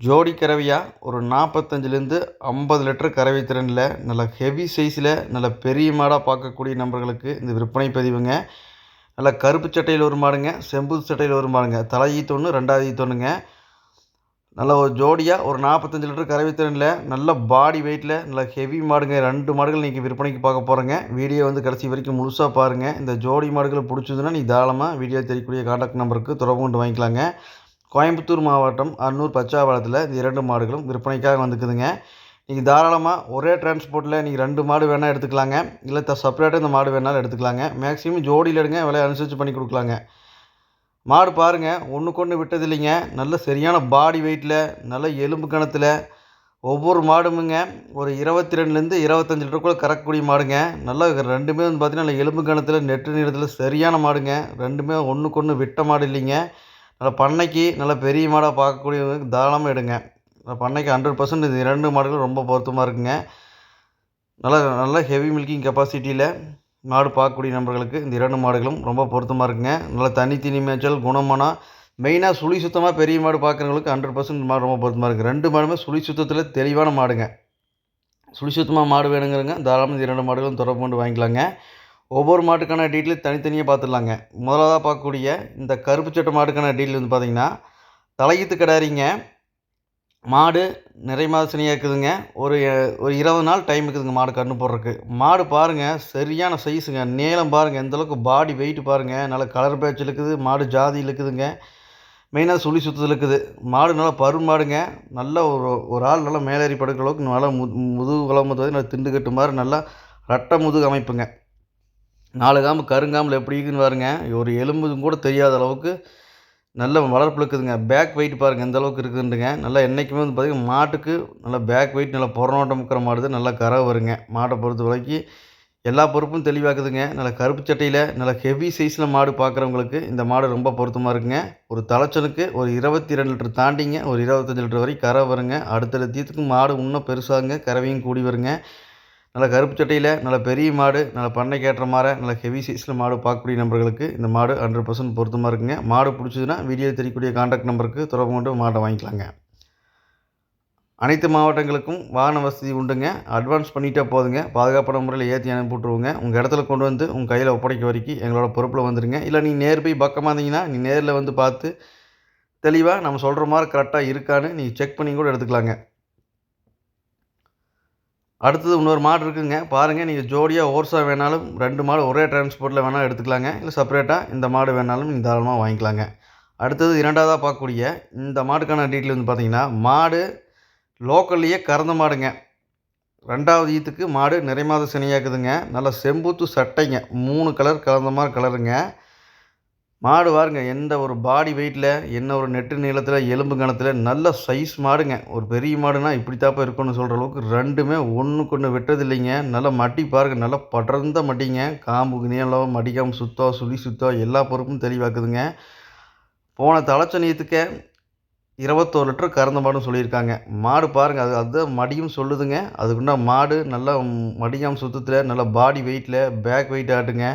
ஜோடி கறவையாக ஒரு நாற்பத்தஞ்சிலேருந்து ஐம்பது லிட்டர் கறவை திறனில் நல்ல ஹெவி சைஸில் நல்ல பெரிய மாடாக பார்க்கக்கூடிய நபர்களுக்கு இந்த விற்பனை பதிவுங்க. நல்ல கருப்பு சட்டையில் ஒரு மாடுங்க செம்பு சட்டையில் ஒரு மாடுங்க தலை ஈத்தொன்று ரெண்டாவது ஈத்தொன்றுங்க நல்ல ஒரு ஜோடியாக ஒரு நாற்பத்தஞ்சு லிட்டர் கறவை திறனில் நல்ல பாடி வெயிட்டில் நல்ல ஹெவி மாடுங்க ரெண்டு மாடுகள் இன்றைக்கி விற்பனைக்கு பார்க்க போகிறேங்க வீடியோ வந்து கடைசி வரைக்கும் முழுசாக பாருங்கள் இந்த ஜோடி மாடுகள் பிடிச்சதுன்னா நீ தாராளமாக வீடியோ தெரியக்கூடிய காண்டாக்ட் நம்பருக்கு தொடர்பு கொண்டு வாங்கிக்கலாங்க. கோயம்புத்தூர் மாவட்டம் அன்னூர் பச்சாவளத்தில் இந்த இரண்டு மாடுகளும் விற்பனைக்காக வந்துக்குதுங்க நீங்கள் தாராளமாக ஒரே டிரான்ஸ்போர்ட்டில் நீங்கள் ரெண்டு மாடு வேணால் எடுத்துக்கலாங்க. இல்லை த செப்பரேட்டாக இந்த மாடு வேணாலும் எடுத்துக்கலாங்க. மேக்ஸிமம் ஜோடியில் எடுங்க விலை அனுசரித்து பண்ணி கொடுக்கலாங்க. மாடு பாருங்கள் ஒன்றுக்கு ஒன்று விட்டது இல்லைங்க நல்ல சரியான பாடி வெயிட்டில் நல்ல எலும்பு கணத்தில் ஒவ்வொரு மாடுமுங்க. ஒரு இருபத்தி ரெண்டுலேருந்து இருபத்தஞ்சி லிட்டருக்குள்ளே கறக்கக்கூடிய மாடுங்க. நல்லா ரெண்டுமே வந்து பார்த்திங்கன்னா நல்ல எலும்பு கணத்தில் நெட்டு நீளத்தில் சரியான மாடுங்க. ரெண்டுமே ஒன்றுக்கு ஒன்று விட்ட மாடு இல்லைங்க. நல்ல பண்ணைக்கு நல்ல பெரிய மாடாக பார்க்கக்கூடியவங்க தாராளமாக எடுங்க. பண்ணைக்கு ஹண்ட்ரட் பர்சன்ட் இந்த இரண்டு மாடுகளும் ரொம்ப பொருத்தமாக இருக்குங்க. நல்லா நல்ல ஹெவி மில்கிங் கெப்பாசிட்டியில் மாடு பார்க்கக்கூடிய நபர்களுக்கு இந்த இரண்டு மாடுகளும் ரொம்ப பொருத்தமாக இருக்குங்க. நல்லா தனி தனி மேய்ச்சல் குணமானா மெயினாக சுழி சுத்தமாக பெரிய மாடு பார்க்குறவங்களுக்கு ஹண்ட்ரட் பர்சன்ட் மாடு ரொம்ப பொருத்தமாக இருக்குது ரெண்டு மாடுமே சுழி சுத்தத்தில் தெளிவான மாடுங்க. சுழி சுத்தமாக மாடு வேணுங்கிறங்க தாராளமாக இந்த இரண்டு மாடுகளும் தொடர்பு கொண்டு வாங்கிக்கலாங்க. ஒவ்வொரு மாட்டுக்கான டீட்டெயில் தனித்தனியாக பார்த்துடலாங்க. முதலாவதாக பார்க்கக்கூடிய இந்த கருப்பு சட்டை மாட்டுக்கான டீட்டெயில் வந்து பார்த்திங்கன்னா தலையீத்து கிடாரிங்க. மாடு நிறை மாதனியாக இருக்குதுங்க. ஒரு ஒரு இருபது நாள் டைம் இருக்குதுங்க மாடு கன்று போடுறதுக்கு. மாடு பாருங்கள் சரியான சைஸுங்க நீளம் பாருங்கள் எந்தளவுக்கு பாடி வெயிட் பாருங்கள் நல்ல கலர் பேட்ச் இருக்குது மாடு ஜாதி இருக்குதுங்க மெயினாக சுழி சுத்தத்தில் இருக்குது மாடு நல்லா பரு மாடுங்க. நல்ல ஒரு ஒரு ஆள் நல்லா மேலேறி படுக்கிற அளவுக்கு நல்லா மு முதுகு குழம்பு நல்லா திண்டுக்கட்டு மாதிரி நல்லா ரட்ட முதுகு அமைப்புங்க. நாலு காம்பு கருங்காம்பில் எப்படி இருக்குன்னு பாருங்க. ஒரு எலும்பு கூட தெரியாத அளவுக்கு நல்ல வளர்ப்பு இருக்குதுங்க. பேக் வெயிட் பாருங்கள் எந்த அளவுக்கு இருக்குதுண்டுங்க நல்லா என்றைக்குமே வந்து பார்த்திங்கன்னா மாட்டுக்கு நல்லா பேக் வெயிட் நல்லா புறநோட்டம் இருக்கிற மாடு நல்லா கரை வருங்க. மாட்டை பொறுத்த வரைக்கும் எல்லா பொறுப்பும் தெளிவாக்குதுங்க. நல்லா கருப்பு சட்டையில் நல்லா ஹெவி சைஸில் மாடு பார்க்குறவங்களுக்கு இந்த மாடு ரொம்ப பொருத்தமாக இருக்குங்க. ஒரு தலைச்சனுக்கு ஒரு இருபத்தி ரெண்டு லிட்டர் தாண்டிங்க ஒரு இருபத்தஞ்சி லிட்டர் வரைக்கும் கரை வருங்க. அடுத்த மாடு இன்னும் பெருசாகுங்க கறவையும் கூடி வருங்க. நல்ல கருப்பு சட்டையில் நல்ல பெரிய மாடு நல்ல பண்ணைக்கு ஏற்ற மாதிரி நல்ல ஹெவி சைஸில் மாடு பார்க்கக்கூடிய நபர்களுக்கு இந்த மாடு ஹண்ட்ரட் பர்சன்ட் பொருத்தமாக இருக்குங்க. மாடு பிடிச்சதுன்னா வீடியோ தெரியக்கூடிய காண்டாக்ட் நம்பருக்கு தொடர்பு கொண்டு மாட்டை வாங்கிக்கலாங்க. அனைத்து மாவட்டங்களுக்கும் வாகன வசதி உண்டுங்க. அட்வான்ஸ் பண்ணிட்டே போதுங்க. பாதுகாப்பான முறையில் ஏற்றி அனுப்பிவிட்ருவோங்க உங்கள் இடத்துல கொண்டு வந்து உங்கள் கையில் ஒப்படைக்க வரைக்கும் எங்களோட பொறுப்பில் வந்துடுங்க இல்லை நீ நேர் போய் பக்கமாக இருந்தீங்கன்னா நீ நேரில் வந்து பார்த்து தெளிவாக நம்ம சொல்கிற மாதிரி கரெக்டாக இருக்கான்னு நீங்கள் செக் பண்ணி கூட எடுத்துக்கலாங்க. அடுத்தது இன்னொரு மாடு இருக்குதுங்க பாருங்கள் நீங்கள் ஜோடியாக ஓர்ஸாக வேணாலும் ரெண்டு மாடு ஒரே டிரான்ஸ்போர்ட்டில் வேணாலும் எடுத்துக்கலாங்க. இல்லை செப்பரேட்டாக இந்த மாடு வேணாலும் நீங்கள் தாராளமாக வாங்கிக்கலாங்க. அடுத்தது இரண்டாவதாக பார்க்கக்கூடிய இந்த மாட்டுக்கான டீட்டெயில் வந்து பார்த்திங்கன்னா மாடு லோக்கல்லையே கறந்த மாடுங்க. ரெண்டாவது ஈத்துக்கு மாடு நிறைமாத சனியாக்குதுங்க. நல்லா செம்பூத்து சட்டைங்க. மூணு கலர் கலந்த மாதிரி கலருங்க மாடு பாருங்க எந்த ஒரு பாடி வெயிட்டில் என்ன ஒரு நெட்டு நீளத்தில் எலும்பு கணத்தில் நல்ல சைஸ் மாடுங்க. ஒரு பெரிய மாடுனா இப்படி தாப்பா சொல்கிற அளவுக்கு ரெண்டுமே ஒன்றுக்கு ஒன்று வெட்டது இல்லைங்க நல்லா மட்டி பாருங்கள் நல்லா படர்ந்த மட்டிங்க. காம்புக்கு நீளம் மடிக்காமல் சுத்தம் சுழி சுத்தம் எல்லா பொறுப்பும் தெளிவாக்குதுங்க. போன தலைச்சனியத்துக்கே இருபத்தோரு லிட்டர் கறந்த மாடுன்னு சொல்லியிருக்காங்க. மாடு பாருங்கள் அது அதுதான் மடியும் சொல்லுதுங்க. அதுக்குண்டா மாடு நல்லா மடிக்காமல் சுத்தத்தில் நல்லா பாடி வெயிட்டில் பேக் வெயிட் ஆட்டுங்க.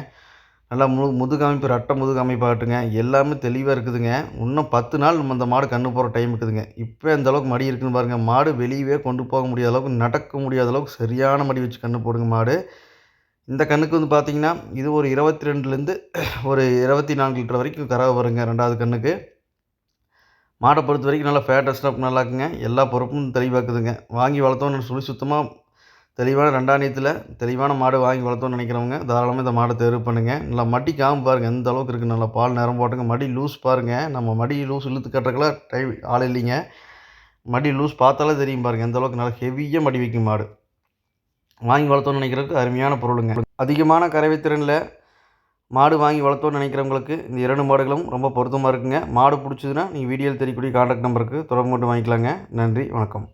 நல்லா மு முதுகமைப்பு ரட்டை முதுகமைப்பாகட்டுங்க எல்லாமே தெளிவாக இருக்குதுங்க. இன்னும் பத்து நாள் நம்ம அந்த மாடு கன்று போகிற டைம் இருக்குதுங்க. இப்போ அந்த அளவுக்கு மடி இருக்குதுன்னு பாருங்கள் மாடு வெளியவே கொண்டு போக முடியாத அளவுக்கு நடக்க முடியாத அளவுக்கு சரியான மடி வச்சு கன்று போடுங்க மாடு. இந்த கண்ணுக்கு வந்து பார்த்திங்கன்னா இது ஒரு இருபத்தி ரெண்டுலேருந்து ஒரு இருபத்தி நான்கு லிட்டர் வரைக்கும் கறவை வருங்க ரெண்டாவது கண்ணுக்கு. மாடை பொறுத்த வரைக்கும் நல்லா ஃபேட்டஸ்டாக ஸ்டாப் நல்லா இருக்குங்க. எல்லா பொறுப்பும் தெளிவாக்குதுங்க வாங்கி வளர்த்தோன்னு சொல்லி சுத்தமாக தெளிவான ரெண்டாணியத்தில் தெளிவான மாடு வாங்கி வளர்த்தோன்னு நினைக்கிறவங்க தாராளமாக இந்த மாடை தேர்வு பண்ணுங்கள் நல்லா மடி காம்பு பாருங்கள் எந்த அளவுக்கு இருக்குது நல்லா பால் நேரம் போட்டுங்க. மடி லூஸ் பாருங்கள் நம்ம மடி லூஸ் இழுத்து கட்டுறக்கெல்லாம் டைம் ஆள் இல்லைங்க. மடி லூஸ் பார்த்தாலே தெரியும் பாருங்கள் எந்த அளவுக்கு நல்லா ஹெவியாக மடி வைக்கும் மாடு. வாங்கி வளர்த்தோன்னு நினைக்கிறதுக்கு அருமையான பொருளுங்க. அதிகமான கறவை மாடு வாங்கி வளர்த்தோன்னு நினைக்கிறவங்களுக்கு இந்த இரண்டு மாடுகளும் ரொம்ப பொருத்தமாக இருக்குங்க. மாடு பிடிச்சதுன்னா நீங்கள் வீடியோவில் தெரியக்கூடிய காண்டாக்ட் நம்பருக்கு தொடர்பு கொண்டு வாங்கிக்கலாங்க. நன்றி வணக்கம்.